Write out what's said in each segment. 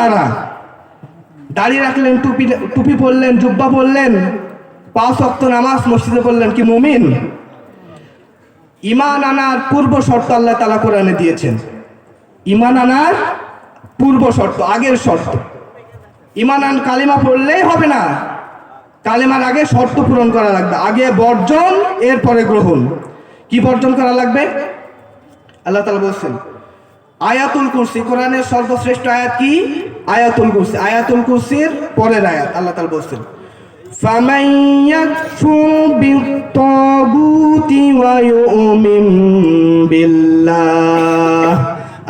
কারা দাঁড়িয়ে রাখলেন, টুপি টুপি পরলেন, জুব্বা পরলেন, পাঁচ অক্ত নামাজ মসজিদে পড়লেন কি মুমিন? ইমান আনার পূর্ব শর্ত আল্লাহ তালা কোরআনে দিয়েছেন। ইমান আনার পূর্ব শর্ত, আগের শর্ত। ইমান আন কালিমা পড়লেই হবে না। কালিমার আগে শর্ত পূরণ করা লাগবে। আগে বর্জন, এরপরে গ্রহণ। কি বর্জন করা লাগবে? আল্লাহ তালা বলছেন, আয়াতুল কুরসি, কোরআনের সর্বশ্রেষ্ঠ আয়াত কি? আয়াতুল কুরসি আয়াতুল কুরসির পরের আয়াত আল্লাহ তালা বলছেন فمن يكفر بالطاغوت ويؤمن بالله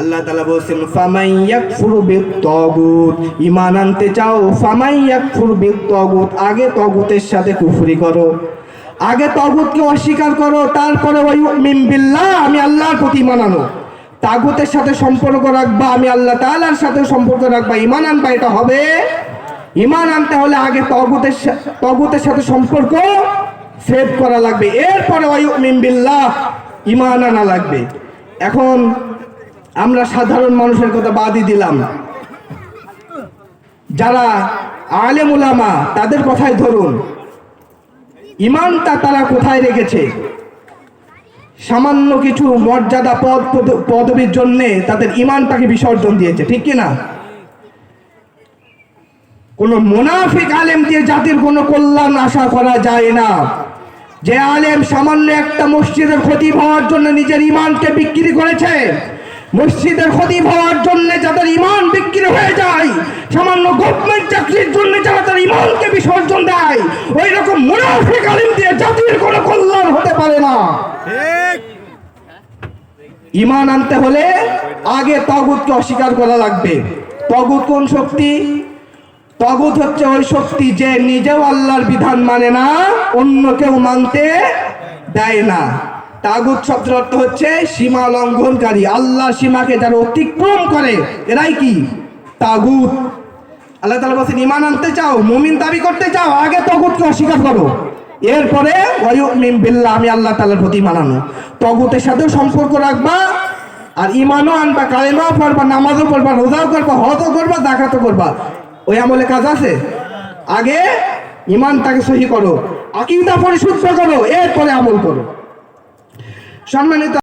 আল্লাহ তালা বলছেন ফামাই ইয়াকফুর বিত্তাগুত ঈমান আনতে চাও ফামাই ইয়াকফুর বিত্তাগুত আগে তগুতের সাথে কুফরি করো আগে তগুতকে অস্বীকার করো তারপরে ওয়ায়ুমিন বিল্লাহ আমি আল্লাহর প্রতি মানানো তাগুতের সাথে সম্পর্ক রাখবা, আমি আল্লাহ তাআলার সাথে সম্পর্ক রাখবা। ইমান আনবা, এটা হবে। ইমান আনতে হলে আগে তগুতের তগুতের সাথে সম্পর্ক সেভ করা লাগবে। এরপরে ঈমান আনা লাগবে। এখন আমরা সাধারণ মানুষের কথা বাদই দিলাম। যারা আলেম উলামা, তাদের কথাই ধরুন। ইমানটা তারা কোথায় রেখেছে? সামান্য কিছু মর্যাদা পদ পদ- পদবীর জন্যে তাদের ইমানটাকে বিসর্জন দিয়েছে, ঠিক না কোন মোনাফিক আলেম দিয়ে জাতির কোনো কল্যাণ আশা করা যায় না। যে আলেম সামান্য একটা মসজিদের ক্ষতি হওয়ার জন্য নিজের ইমানকে বিক্রি করেছে, মসজিদের ক্ষতি হওয়ার জন্য যাদের ইমান বিক্রি সামান্য গভর্নমেন্ট চাকরির জন্য যারা তার ইমানকে বিসর্জন দেয় ওই রকম মুনাফিক আলিম দিয়ে জাতির কোনো কল্যাণ হতে পারে না। ইমান আনতে হলে আগে তগুতকে অস্বীকার করা লাগবে। তগুত কোন শক্তি? তগুত হচ্ছে ওই শক্তি যে নিজেও আল্লাহর বিধান মানে না অন্য কেউ মানতে দেয় না। তাগুত শব্দের অর্থ হচ্ছে সীমা লঙ্ঘনকারী। আল্লাহ সীমাকে যারা অতিক্রম করে এরাই কি? তাগুত। আল্লাহ তালা বলছেন ইমান আনতে চাও, মুমিন দাবি করতে চাও, আগে তগুতকে অস্বীকার করো। এরপরে বিল্লাহ, আমি আল্লাহ তাআলার প্রতি মানানো তগুতের সাথেও সম্পর্ক রাখবা, আর ইমানও আনবা, কালেমাও পড়বা, নামাজও পড়বা, রোজাও করবা, হজও করবা জাকাতও করবা। ওই আমলে কাজ আছে? আগে ইমানটাকে সহি করো, আকিদা পরিশুদ্ধ করো, এরপরে আমল করো। সম্মানিত